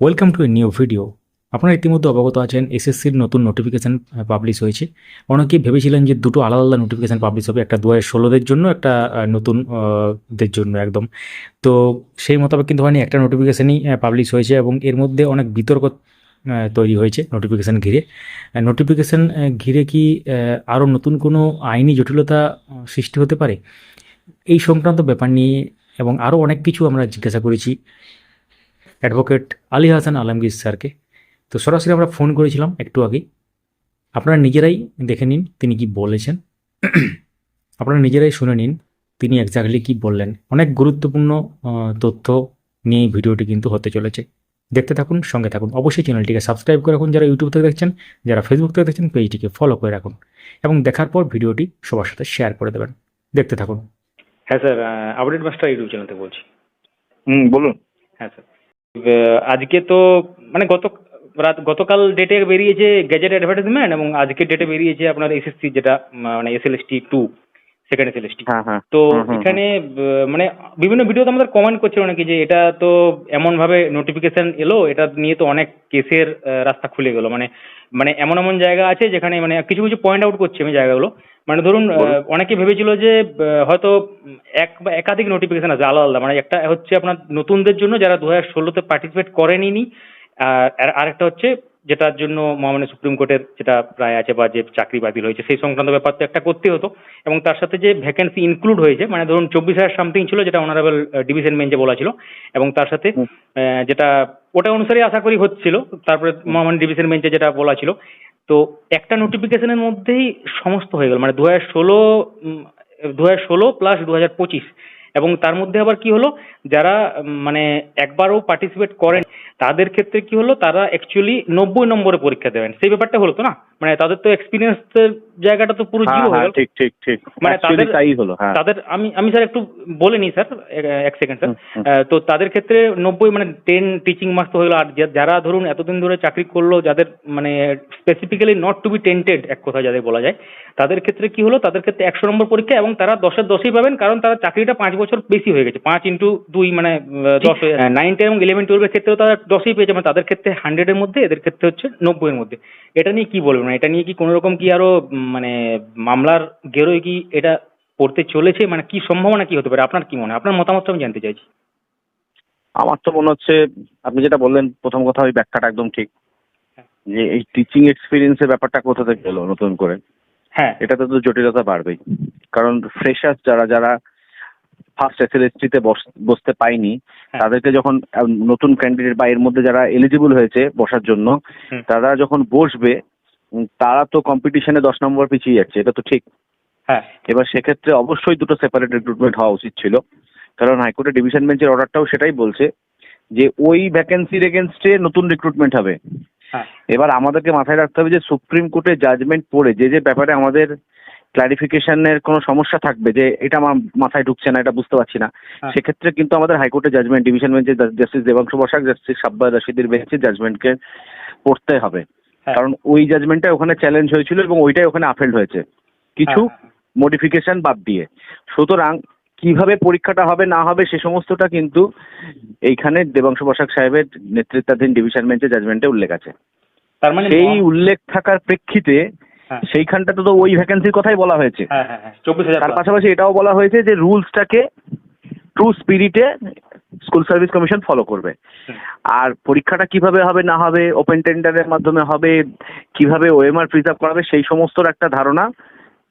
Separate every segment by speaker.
Speaker 1: Welcome to a new video আপনারা ইতিমধ্যে অবগত আছেন এসএসসির নতুন নোটিফিকেশান পাবলিশ হয়েছে। অনেকেই ভেবেছিলেন যে দুটো আলাদা আলাদা নোটিফিকেশান পাবলিশ হবে, একটা দু হাজার ষোলোদের জন্য, একটা নতুন দের জন্য একদম। তো সেই মোতাবেক কিন্তু হয়নি, একটা নোটিফিকেশানই পাবলিশ হয়েছে এবং এর মধ্যে অনেক বিতর্ক তৈরি হয়েছে নোটিফিকেশান ঘিরে। নোটিফিকেশান ঘিরে কি আরও নতুন কোনো আইনি জটিলতা সৃষ্টি হতে পারে? এই সংক্রান্ত ব্যাপার নিয়ে এবং আরও অনেক কিছু আমরা জিজ্ঞাসা করেছি। অ্যাডভোকেট আলী হাসান আলমগীর স্যারকে। তো সরাসরি আমরা ফোন করেছিলাম একটু আগেই। আপনারা নিজেরাই দেখে নিন তিনি কি বলেছেন। আপনারা নিজেরাই শুনে নিন তিনি এক্স্যাক্টলি কি বললেন। অনেক গুরুত্বপূর্ণ তথ্য নিয়ে এই ভিডিওটি কিন্তু হতে চলেছে। দেখতে থাকুন সঙ্গে থাকুন। অবশ্যই চ্যানেলটিকে সাবস্ক্রাইব করে রাখুন যারা ইউটিউব থেকে দেখছেন যারা ফেসবুক থেকে দেখছেন পেজটিকে ফলো করে রাখুন এবং দেখার পর ভিডিওটি সবার সাথে শেয়ার করে দেবেন। দেখতে থাকুন। হ্যাঁ sir update master YouTube channel থেকে বলছি।
Speaker 2: হুম বলুন।
Speaker 1: হ্যাঁ স্যার। আজকে তো মানে গত, রাত, গতকাল ডেটে বেরিয়েছে গ্যাজেট অ্যাডভার্টাইজমেন্ট এবং আজকের ডেটে বেরিয়েছে আপনার এসএসসি যেটা মানে এসএলএসটি টু এসএলএসটি
Speaker 2: হ্যাঁ হ্যাঁ।
Speaker 1: তো এখানে মানে বিভিন্ন ভিডিওতে আমাদের কমেন্ট করছিল নাকি যে এটা তো এমন ভাবে নোটিফিকেশন এলো এটা নিয়ে তো অনেক কেসের রাস্তা খুলে গেল। মানে মানে এমন এমন জায়গা আছে যেখানে মানে কিছু কিছু পয়েন্ট আউট করছি আমি জায়গাগুলো। মানে ধরুন। অনেকে ভেবেছিল যে হয়তো এক বা একাধিক নোটিফিকেশন আছে আলাদা আলাদা। মানে একটা হচ্ছে আপনার নতুনদের জন্য যারা দু হাজার ষোলোতে পার্টিসিপেট করেনি আর- আরেকটা হচ্ছে যেটার জন্য মহামান্য সুপ্রিম কোর্টের যেটা রায় আছে বা যে চাকরি বাতিল হয়েছে সেই সংক্রান্ত ব্যাপার তো একটা করতে হতো। এবং তার সাথে যে ভ্যাকেন্সি ইনক্লুড হয়েছে মানে ধরুন চব্বিশ হাজার সামথিং ছিল যেটা অনারেবল ডিভিশন বেঞ্চে বলা ছিল এবং তার সাথে যেটা ওটা অনুসারে আশা করি হচ্ছিল তারপরে মহামান্য ডিভিশন বেঞ্চে যেটা বলা ছিল। তো একটা নোটিফিকেশনের মধ্যেই সমস্ত হয়ে গেল মানে দু হাজার ষোলো দু হাজার ষোলো প্লাস দু হাজার পঁচিশ। এবং তার মধ্যে আবার কি হলো, যারা মানে একবারও পার্টিসিপেট করেন, তাদের ক্ষেত্রে কি হলো, তারা অ্যাকচুয়ালি নব্বই নম্বরে পরীক্ষা দেবেন। সেই ব্যাপারটা হলো তো না? মানে তাদের তো এক্সপিরিয়েন্সের জায়গাটা তো পুরো
Speaker 2: হ্যাঁ
Speaker 1: জিরো হয়ে
Speaker 2: হ্যাঁ
Speaker 1: গেল।
Speaker 2: ঠিক ঠিক ঠিক।
Speaker 1: মানে তাদের-
Speaker 2: তাই হলো হ্যাঁ।
Speaker 1: তাদের আমি আমি স্যার একটু বলে নিই স্যার এক সেকেন্ড স্যার তো তাদের ক্ষেত্রে নব্বই মানে টেন টিচিং মার্কস তো হয়ে গেলো। আর যারা ধরুন এতদিন ধরে চাকরি করল যাদের মানে specifically not to be tainted এক কথা যাদের বলা যায় তাদের ক্ষেত্রে কি হলো? তাদের ক্ষেত্রে একশো নম্বর পরীক্ষা এবং তারা দশের দশই পাবেন কারণ তারা চাকরিটা পাঁচ বছর বেশি হয়ে গেছে। পাঁচ ইন্টু দুই মানে দশ নাইন টেন এবং ইলেভেন টুয়েলভের ক্ষেত্রেও তারা দশই পেয়েছে মানে তাদের ক্ষেত্রে হান্ড্রেডের মধ্যে এদের ক্ষেত্রে হচ্ছে নব্বইয়ের মধ্যে। এটা নিয়ে কি বলবেন? মানে এটা নিয়ে কি কোনো রকম কি আরও মানে মামলার গেরোয় কি এটা পড়তে চলেছে? মানে কি সম্ভাবনা কি হতে পারে? আপনার কি মনে হয়? আপনার মতামতটা আমি জানতে চাইছি।
Speaker 2: আমার তো মনে হচ্ছে আপনি যেটা বললেন প্রথম কথা ওই ব্যাখ্যাটা একদম ঠিক।
Speaker 1: হ্যাঁ।
Speaker 2: যে এই টিচিং এক্সপিরিয়েন্সের ব্যাপারটা কোথা থেকে এলো নতুন করে?
Speaker 1: হ্যাঁ।
Speaker 2: এটাতে তো জটিলতা বাড়বেই। কারণ ফ্রেশার্স যারা যারা ফার্স্ট এসএলএসটিতে বসতে পায়নি
Speaker 1: হ্যাঁ।
Speaker 2: তাদেরকে যখন নতুন ক্যান্ডিডেট বা এর মধ্যে যারা এলিজিবল হয়েছে বসার জন্য তারা যখন বসবে তারা তো কম্পিটিশনে দশ নম্বর পিছিয়ে যাচ্ছে এটা তো ঠিক।
Speaker 1: হ্যাঁ।
Speaker 2: এবার সেক্ষেত্রে অবশ্যই দুটো সেপারেট রিক্রুটমেন্ট হওয়া উচিত ছিল। কারণ হাইকোর্টের ডিভিশন বেঞ্চের অর্ডারটাও সেটাই বলছে যে ওই ভ্যাকেন্সির এগেনস্টে নতুন রিক্রুটমেন্ট হবে।
Speaker 1: হ্যাঁ।
Speaker 2: এবার আমাদেরকে মাথায় রাখতে হবে যে সুপ্রিম কোর্টে জাজমেন্ট পড়ে যে যে ব্যাপারে আমাদের ক্লারিফিকেশনের কোনো সমস্যা থাকবে যে এটা আমার মাথায় ঢুকছে না এটা বুঝতে পারছি না।
Speaker 1: হ্যাঁ।
Speaker 2: সেক্ষেত্রে কিন্তু আমাদের হাইকোর্টের জাজমেন্ট ডিভিশন বেঞ্চের জাস্টিস দেবাংশু বসাক জাস্টিস সাব্বাস রশিদের বেঞ্চের জাজমেন্টকে পড়তে হবে। কারণ ওই জাজমেন্টটা ওখানে চ্যালেঞ্জ হয়েছিল এবং ওইটাই ওখানে আফেল্ড হয়েছে। কিছু
Speaker 1: হ্যাঁ,
Speaker 2: মডিফিকেশন বাদ দিয়ে। সুতরাং কীভাবে পরীক্ষাটা হবে না হবে সে সমস্তটা কিন্তু এইখানে দেবাংশু বসাক সাহেবের নেতৃত্বাধীন ডিভিশন বেঞ্চের জাজমেন্টে উল্লেখ আছে।
Speaker 1: তার মানে
Speaker 2: সেই উল্লেখ থাকার প্রেক্ষিতে
Speaker 1: হ্যাঁ।
Speaker 2: সেইখানটাতে তো ওই ভ্যাকেন্সির কথাই বলা হয়েছে।
Speaker 1: হ্যাঁ হ্যাঁ হ্যাঁ।
Speaker 2: তার পাশাপাশি এটাও বলা হয়েছে যে রুলসটাকে ট্রু স্পিরিটে স্কুল সার্ভিস কমিশন ফলো করবে। আর পরীক্ষাটা কীভাবে হবে না হবে ওপেন টেন্ডারের মাধ্যমে হবে কীভাবে ওএমআর প্রিজার্ভ করাবে সেই সমস্তর একটা ধারণা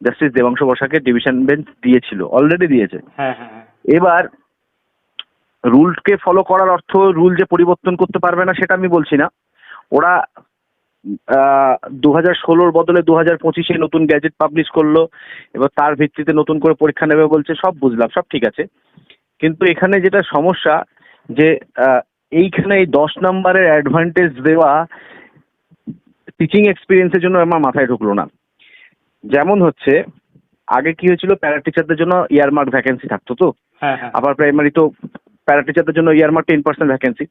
Speaker 2: জাস্টিস দেবাংশ বসাকের ডিভিশন বেঞ্চ দিয়েছিল অলরেডি দিয়েছে।
Speaker 1: হ্যাঁ হ্যাঁ হ্যাঁ।
Speaker 2: এবার রুলকে ফলো করার অর্থ রুল যে পরিবর্তন করতে পারবে না সেটা আমি বলছি না। ওরা দু হাজার ষোলোর বদলে দু হাজার পঁচিশে নতুন গ্যাজেট পাবলিশ করল এবার তার ভিত্তিতে নতুন করে পরীক্ষা নেবে বলছে সব বুঝলাম সব ঠিক আছে। কিন্তু এখানে যেটা সমস্যা যে এইখানে এই দশ নম্বরের অ্যাডভান্টেজ দেওয়া টিচিং এক্সপিরিয়েন্সের জন্য আমার মাথায় ঢুকলো না। যেমন হচ্ছে আগে কি হয়েছিল প্যারা টিচারদের জন্য ইয়ারমার্ক ভ্যাকেন্সি থাকতো তো?
Speaker 1: হ্যাঁ হ্যাঁ।
Speaker 2: আবার প্রাইমারি তো প্যারা টিচারদের জন্য ইয়ারমার্ক টেন পার্সেন্ট ভ্যাকেন্সি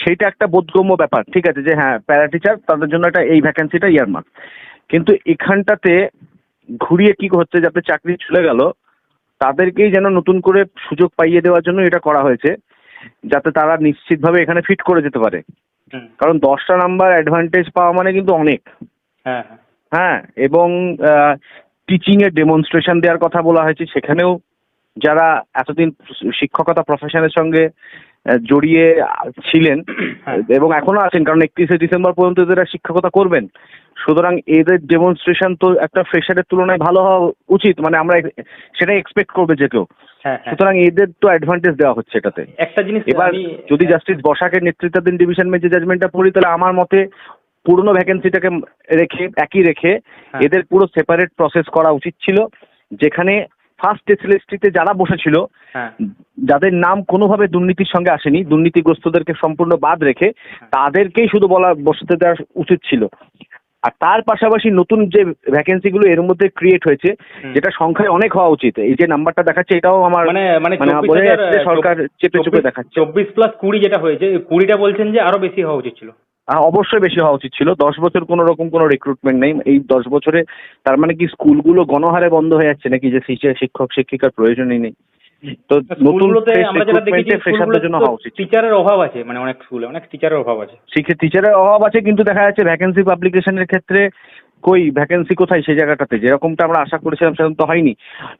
Speaker 2: সেইটা একটা বোধগম্য ব্যাপার ঠিক আছে যে হ্যাঁ প্যারা টিচার তাদের জন্য একটা এই ভ্যাকেন্সিটা ইয়ারমার্ক কিন্তু এখানটাতে ঘুরিয়ে কি হচ্ছে যাতে চাকরি চলে গেল তাদেরকেই যেন নতুন করে সুযোগ পাইয়ে দেওয়ার জন্য এটা করা হয়েছে যাতে তারা নিশ্চিতভাবে এখানে ফিট করে যেতে পারে। কারণ দশটা নাম্বার অ্যাডভান্টেজ পাওয়া মানে কিন্তু অনেক।
Speaker 1: হ্যাঁ হ্যাঁ।
Speaker 2: হ্যাঁ এবং টিচিং এর ডেমনস্ট্রেশন দেওয়ার কথা বলা হয়েছে। সেখানেও যারা এতদিন শিক্ষকতা প্রফেশনের সঙ্গে জড়িয়ে ছিলেন
Speaker 1: হ্যাঁ।
Speaker 2: এবং এখনও আছেন কারণ একত্রিশে ডিসেম্বর পর্যন্ত এরা শিক্ষকতা করবেন সুতরাং এদের ডেমনস্ট্রেশন তো একটা ফ্রেশারের তুলনায় ভালো হওয়া উচিত মানে আমরা সেটাই এক্সপেক্ট করবে যে কেউ।
Speaker 1: হ্যাঁ হ্যাঁ।
Speaker 2: সুতরাং এদের তো অ্যাডভান্টেজ দেওয়া হচ্ছে এটাতে।
Speaker 1: একটা জিনিস
Speaker 2: এবার যদি জাস্টিস বসাকের নেতৃত্বাধীন ডিভিশন বেঞ্চে জাজমেন্টটা পড়ি তাহলে আমার মতে পুরনো ভ্যাকেন্সিটাকে রেখে একই রেখে
Speaker 1: হ্যাঁ।
Speaker 2: এদের পুরো সেপারেট প্রসেস করা উচিত ছিল যেখানে ফার্স্ট এসএলএসটিতে যারা বসেছিল যাদের নাম কোনোভাবে দুর্নীতির সঙ্গে আসেনি দুর্নীতিগ্রস্তদেরকে সম্পূর্ণ বাদ রেখে তাদেরকেই শুধু বলা বসতে দেওয়া উচিত ছিল। আর তার পাশাপাশি নতুন যে ভ্যাকেন্সিগুলো এর মধ্যে ক্রিয়েট হয়েছে যেটা সংখ্যায় অনেক হওয়া উচিত। এই যে নাম্বারটা দেখাচ্ছে এটাও আমার
Speaker 1: মানে মানে
Speaker 2: মানে বোঝা যাচ্ছে সরকার চেপে চুপে দেখাচ্ছে।
Speaker 1: চব্বিশ প্লাস কুড়ি যেটা হয়েছে কুড়িটা বলছেন যে আরও বেশি হওয়া উচিত ছিল।
Speaker 2: অবশ্যই বেশি হওয়া উচিত ছিল। দশ বছর কোনো রকম কোনো রিক্রুটমেন্ট নেই। এই দশ বছরে তার মানে কি স্কুলগুলো গণহারে বন্ধ হয়ে যাচ্ছে নাকি? যে শিক্ষক শিক্ষিকার প্রয়োজনই নেই। তো নতুন
Speaker 1: আমরা যেটা দেখেছি
Speaker 2: ফ্রেশারদের জন্য হওয়া উচিত।
Speaker 1: টিচারের অভাব আছে মানে অনেক স্কুলে অনেক টিচারের অভাব আছে।
Speaker 2: শিক্ষা টিচারের অভাব আছে কিন্তু দেখা যাচ্ছে ভ্যাকেন্সি পাবলিকেশনের ক্ষেত্রে কই ভ্যাকেন্সি কোথায় সেই জায়গাটাতে? যেরকমটা আমরা আশা করেছিলাম সেরকম তো হয়নি।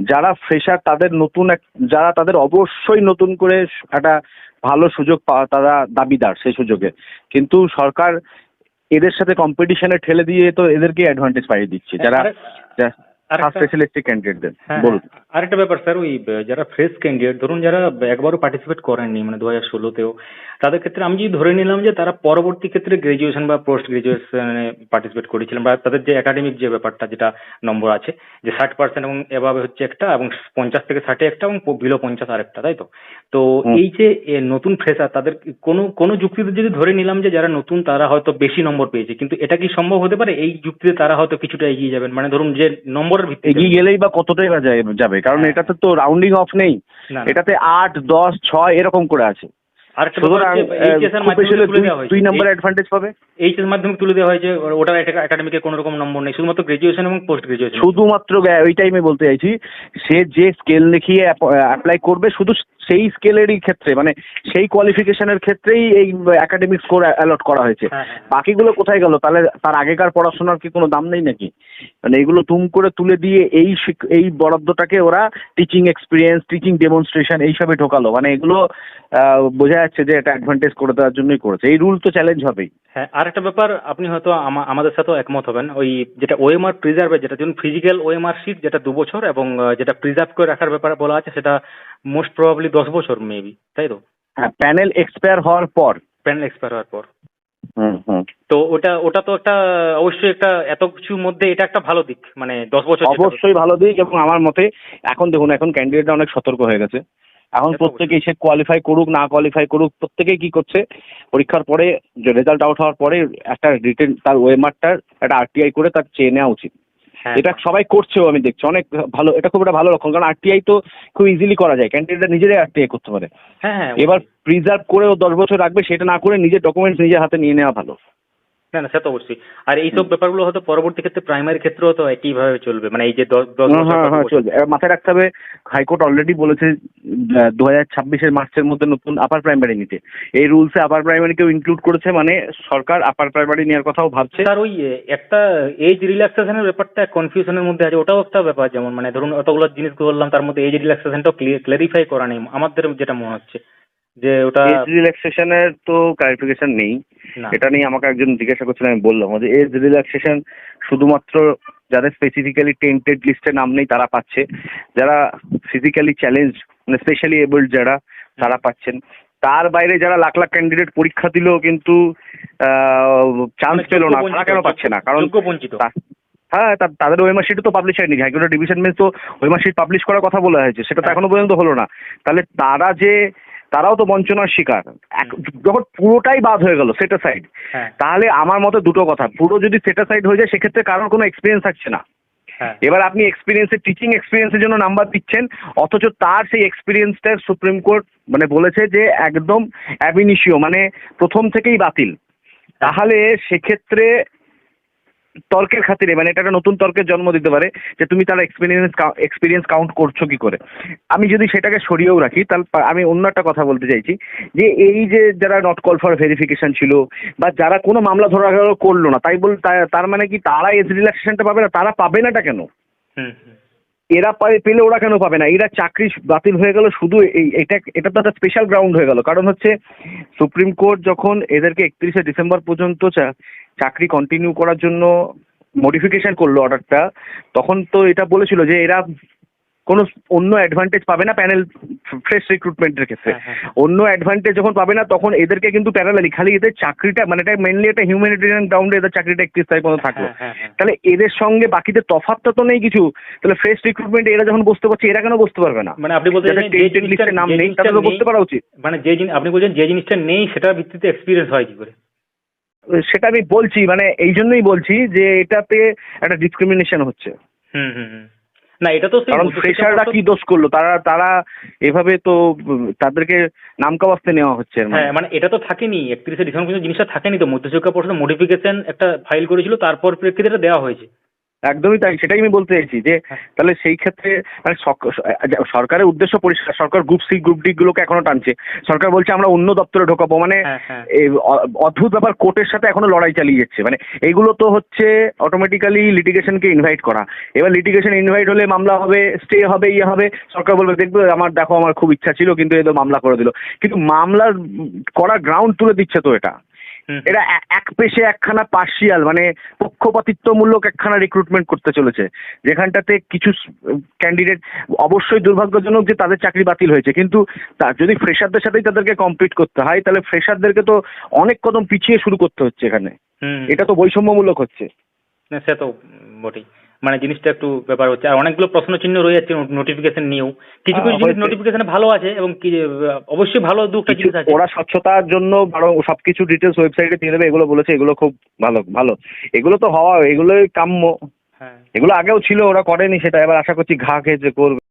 Speaker 2: যারা ফ্রেশার তাদের নতুন এক যারা তাদের অবশ্যই নতুন করে একটা ভালো সুযোগ পাওয়া তারা দাবিদার সেই সুযোগে। কিন্তু সরকার এদের সাথে কম্পিটিশনে ঠেলে দিয়ে তো এদেরকে অ্যাডভান্টেজ পাইয়ে দিচ্ছে। যারা ক্যান্ডিডেটদের
Speaker 1: হ্যাঁ,
Speaker 2: বলুন।
Speaker 1: হ্যাঁ। আরেকটা ব্যাপার স্যার ওই যারা ফ্রেশ ক্যান্ডিডেট ধরুন যারা একবারও পার্টিসিপেট করেননি মানে দু হাজার ষোলোতেও তাদের ক্ষেত্রে আমি যদি ধরে নিলাম যে তারা পরবর্তী ক্ষেত্রে গ্রাজুয়েশন বা পোস্ট গ্রাজুয়েশনে পার্টিসিপেট করেছিলেন বা তাদের যে একাডেমিক যে ব্যাপারটা যেটা নম্বর আছে যে ষাট পার্সেন্ট এবং এভাবে হচ্ছে একটা এবং পঞ্চাশ থেকে ষাটে একটা এবং বিলো পঞ্চাশ আর একটা তাই তো? তো এই যে নতুন ফ্রেশার তাদের কোনো কোনো যুক্তিতে যদি ধরে নিলাম যে যারা নতুন তারা হয়তো বেশি নম্বর পেয়েছে কিন্তু এটা কি সম্ভব হতে পারে? এই যুক্তিতে তারা হয়তো কিছুটা এগিয়ে যাবেন মানে ধরুন যে নম্বরের ভিত্তিতে
Speaker 2: এগিয়ে গেলেই বা কতটাই বা যাবে? কারণ
Speaker 1: হ্যাঁ।
Speaker 2: এটাতে তো রাউন্ডিং অফ নেই। এটাতে আট দশ ছয় এরকম করে আছে। দুই- নম্বর অ্যাডভান্টেজ পাবে।
Speaker 1: এইচএস মাধ্যমে তুলে দেওয়া হয়েছে ওটার একাডেমিকে কোনো রকম নম্বর নেই। শুধুমাত্র গ্রাজুয়েশন এবং পোস্ট গ্রাজুয়েশন
Speaker 2: শুধুমাত্র ওইটাই আমি বলতে চাইছি সে যে স্কেল দেখিয়ে অ্যাপ্লাই করবে শুধু সেই স্কেলেরই ক্ষেত্রে মানে সেই কোয়ালিফিকেশনের ক্ষেত্রেই এই একাডেমিক স্কোর অ্যালট করা হয়েছে।
Speaker 1: হ্যাঁ, হ্যাঁ।
Speaker 2: বাকিগুলো কোথায় গেল? তাহলে তার আগেকার পড়াশোনার কি কোনো দাম নেই নাকি? মানে এগুলো তুম করে তুলে দিয়ে এই এই বরাদ্দটাকে ওরা টিচিং এক্সপিরিয়েন্স টিচিং ডেমনস্ট্রেশন এইসবে ঢোকালো। মানে এগুলো আহ, বোঝা যাচ্ছে যে এটা অ্যাডভান্টেজ করে দেওয়ার জন্যই করেছে। এই রুল তো চ্যালেঞ্জ হবেই।
Speaker 1: হ্যাঁ আর একটা ব্যাপার আপনি হয়তো আমাদের সাথেও একমত হবেন। ওই যেটা ওএমআর প্রিজার্ভে যেটা যেমন ফিজিক্যাল ওএমআর শিট যেটা দু বছর এবং যেটা প্রিজার্ভ করে রাখার ব্যাপারে বলা আছে সেটা মোস্ট প্রবাবলি দশ বছর মেবি তাই তো?
Speaker 2: হ্যাঁ প্যানেল এক্সপায়ার হওয়ার পর।
Speaker 1: প্যানেল এক্সপায়ার হওয়ার পর। তো ওটা ওটা তো একটা অবশ্যই একটা এত কিছুর মধ্যে এটা একটা ভালো দিক মানে দশ বছর
Speaker 2: অবশ্যই ভালো দিক এবং আমার মতে এখন দেখুন এখন ক্যান্ডিডেটরা অনেক সতর্ক হয়ে গেছে। এখন প্রত্যেকেই সে কোয়ালিফাই করুক না কোয়ালিফাই করুক প্রত্যেকেই কি করছে পরীক্ষার পরে রেজাল্ট আউট হওয়ার পরে একটা রিটেন তার ওয়েমারটার একটা আরটিআই করে তার চেয়ে নেওয়া উচিত। এটা সবাই করছেও আমি দেখছি। অনেক ভালো এটা খুব একটা ভালো লক্ষণ। কারণ আরটিআই তো খুব ইজিলি করা যায়। ক্যান্ডিডেটরা নিজেরাই আরটিআই করতে পারে।
Speaker 1: হ্যাঁ হ্যাঁ
Speaker 2: এবার প্রিজার্ভ করে ও দশ বছর রাখবে সেটা না করে নিজের ডকুমেন্টস নিজের হাতে নিয়ে নেওয়া ভালো।
Speaker 1: না না সে তো অবশ্যই। আর এইসব ব্যাপারগুলো হয়তো পরবর্তী ক্ষেত্রে প্রাইমারি ক্ষেত্রেও তো একইভাবে চলবে। মানে এই যে
Speaker 2: হ্যাঁ, হ্যাঁ হ্যাঁ। চলবে। মাথায় রাখতে হবে হাইকোর্ট অলরেডি বলেছে দু হাজার ছাব্বিশের মার্চের মধ্যে নতুন আপার প্রাইমারি নিতে। এই রুলসে আপার প্রাইমারিকেও ইনক্লুড করেছে মানে সরকার আপার প্রাইমারি নেওয়ার কথাও ভাবছে।
Speaker 1: আর ওই একটা এজ রিল্যাক্সেশনের ব্যাপারটা কনফিউশনের মধ্যে আছে ওটাও একটা ব্যাপার। যেমন মানে ধরুন অতগুলো জিনিস বললাম তার মধ্যে এজ রিল্যাক্সেশনটাও ক্লিয়ারিফাই করা নেই। আমাদের যেটা মনে হচ্ছে। যে ওটা
Speaker 2: এজ রিল্যাক্সেশনের তো ক্লারিফিকেশন নেই। এটা নিয়ে আমাকে একজন জিজ্ঞাসা করছিলেন আমি বললাম যে এজ রিল্যাক্সেশন শুধুমাত্র যাদের স্পেসিফিক্যালি টেন্টেড লিস্টে নাম নেই তারা পাচ্ছে। যারা ফিজিক্যালি চ্যালেঞ্জ মানে স্পেশালি এবলড যারা তারা পাচ্ছেন। তার বাইরে যারা লাখ লাখ ক্যান্ডিডেট পরীক্ষা দিলেও কিন্তু চান্স
Speaker 1: মানে
Speaker 2: পেল না তারা কেন পাচ্ছে না? কারণ হ্যাঁ তাদের ওয়েমার শিট তো পাবলিশ হয়নি। হাইকোর্টের ডিভিশন বেঞ্চ তো ওয়েমার শিট পাবলিশ করার কথা বলা হয়েছে সেটা তো
Speaker 1: হ্যাঁ।
Speaker 2: এখনও পর্যন্ত হলো না। তাহলে তারা যে তারাও তো বঞ্চনার শিকার। যখন পুরোটাই বাদ হয়ে গেল সেটা সাইড
Speaker 1: হ্যাঁ।
Speaker 2: তাহলে আমার মতে দুটো কথা। পুরো যদি সেটা সাইড হয়ে যায় সেক্ষেত্রে কারোর কোনো এক্সপিরিয়েন্স থাকছে না।
Speaker 1: হ্যাঁ।
Speaker 2: এবার আপনি এক্সপিরিয়েন্সের টিচিং এক্সপিরিয়েন্সের জন্য নাম্বার দিচ্ছেন অথচ তার সেই এক্সপিরিয়েন্সটা সুপ্রিম কোর্ট মানে বলেছে যে একদম অ্যাবিনিশিও মানে প্রথম থেকেই বাতিল। তাহলে সেক্ষেত্রে তর্কের খাতিরে মানে এটা একটা নতুন তর্কের জন্ম দিতে পারে যে তুমি তার এক্সপিরিয়েন্স এক্সপিরিয়েন্স কাউন্ট করছ কি করে। আমি যদি সেটাকে সরিয়েও রাখি তাহলে আমি অন্য একটা কথা বলতে চাইছি যে এই যে যারা নট কল ফর ভেরিফিকেশন ছিল বা যারা কোনো মামলা ধরা করল না তাই বল তার মানে কি তারা এজ রিল্যাক্সেশনটা পাবে না? তারা পাবে নাটা কেন? এরা পেলে ওরা কেন পাবে না? এরা চাকরি বাতিল হয়ে গেল শুধু এই এটা এটা তো একটা স্পেশাল গ্রাউন্ড হয়ে গেল। কারণ হচ্ছে সুপ্রিম কোর্ট যখন এদেরকে একত্রিশে ডিসেম্বর পর্যন্ত চা- চাকরি কন্টিনিউ করার জন্য মডিফিকেশন করল অর্ডারটা তখন তো এটা বলেছিল যে এরা কোনো অন্য অ্যাডভান্টেজ পাবে না প্যানেল ফ্রেশ রিক্রুটমেন্টের ক্ষেত্রে।
Speaker 1: হ্যাঁ, হ্যাঁ।
Speaker 2: অন্য অ্যাডভান্টেজ যখন পাবে না তখন এদেরকে কিন্তু প্যারালালি খালি এদের চাকরিটা মানে এটা মেনলি একটা হিউম্যানিটেরিয়ান গ্রাউন্ডে এদের চাকরিটা একত্রিশ তারিখ পর্যন্ত থাকল।
Speaker 1: হ্যাঁ, হ্যাঁ, হ্যাঁ।
Speaker 2: তাহলে এদের সঙ্গে বাকিদের তফাৎটা তো নেই কিছু। তাহলে ফ্রেশ রিক্রুটমেন্ট এরা যখন বসতে পারছে এরা কেন বসতে পারবে না?
Speaker 1: মানে আপনি বলতে
Speaker 2: নাম নেই তাদের বসতে পারা উচিত।
Speaker 1: মানে যে আপনি বলছেন যে জিনিসটা নেই সেটার ভিত্তিতে এক্সপিরিয়েন্স হয় কি করে?
Speaker 2: সেটা আমি বলছি মানে এই জন্যই বলছি যে এটাতে একটা ডিসক্রিমিনেশন হচ্ছে।
Speaker 1: হুম হুম না এটা তো
Speaker 2: কারণ ফ্রেশাররা কি দোষ করল? তারা তারা এভাবে তো তাদেরকে তাদেরকে নামকাবাস্তে নেওয়া হচ্ছে মানে।
Speaker 1: হ্যাঁ মানে এটা তো থাকেনি একত্রিশে ডিসেম্বর পর্যন্ত জিনিসটা থাকেনি তো মধ্যশিক্ষা পর্ষদ মডিফিকেশন একটা ফাইল করেছিল তারপর প্রেক্ষিতে এটা দেওয়া হয়েছে।
Speaker 2: একদমই তাই সেটাই আমি বলতে চাইছি যে
Speaker 1: হ্যাঁ।
Speaker 2: তাহলে সেই ক্ষেত্রে মানে সরকারের উদ্দেশ্য পরিষ্কার সরকার গ্রুপ সি গ্রুপ ডি গুলোকে এখনও টানছে। সরকার বলছে আমরা অন্য দপ্তরে ঢোকাবো মানে
Speaker 1: হ্যাঁ হ্যাঁ।
Speaker 2: অদ্ভুত ব্যাপার কোর্টের সাথে এখনও লড়াই চালিয়ে যাচ্ছে। মানে এইগুলো তো হচ্ছে অটোমেটিক্যালি লিটিগেশনকে ইনভাইট করা। এবার লিটিগেশন ইনভাইট হলে মামলা হবে স্টে হবে ইয়ে হবে সরকার বলবে দেখবে আমার দেখো আমার খুব ইচ্ছা ছিল কিন্তু এদের মামলা করে দিল। কিন্তু মামলার করা গ্রাউন্ড তুলে দিচ্ছে তো এটা। এটা এক পেশে একখানা পার্সিয়াল মানে পক্ষপাতিত্বমূলক একখানা রিক্রুটমেন্ট করতে চলেছে। যেখানটাতে কিছু ক্যান্ডিডেট অবশ্যই দুর্ভাগ্যজনক যে তাদের চাকরি বাতিল হয়েছে। কিন্তু তার যদি ফ্রেশারদের সাথেই তাদেরকে কমপ্লিট করতে হয় তাহলে ফ্রেশারদেরকে তো অনেক কদম পিছিয়ে শুরু করতে হচ্ছে এখানে। এটা তো বৈষম্যমূলক হচ্ছে।
Speaker 1: না সে তো বটেই। মানে জিনিসটা একটু ব্যাপার হচ্ছে। আর অনেকগুলো প্রশ্ন চিহ্ন রয়ে যাচ্ছে নোটিফিকেশন নিয়েও। কিছু কিছু জিনিস। নোটিফিকেশনে ভালো আছে এবং কি অবশ্যই ভালো দু একটা
Speaker 2: কিছু
Speaker 1: জিনিস আছে।
Speaker 2: ওরা স্বচ্ছতার জন্য বরং সবকিছু ডিটেলস ওয়েবসাইটে দিয়ে দেবে এগুলো বলেছে এগুলো খুব ভালো ভালো। এগুলো তো হওয়া এগুলোই কাম্য।
Speaker 1: হ্যাঁ।
Speaker 2: এগুলো আগেও ছিল ওরা করেনি সেটা এবার আশা করছি ঘা খেয়ে যে করবে।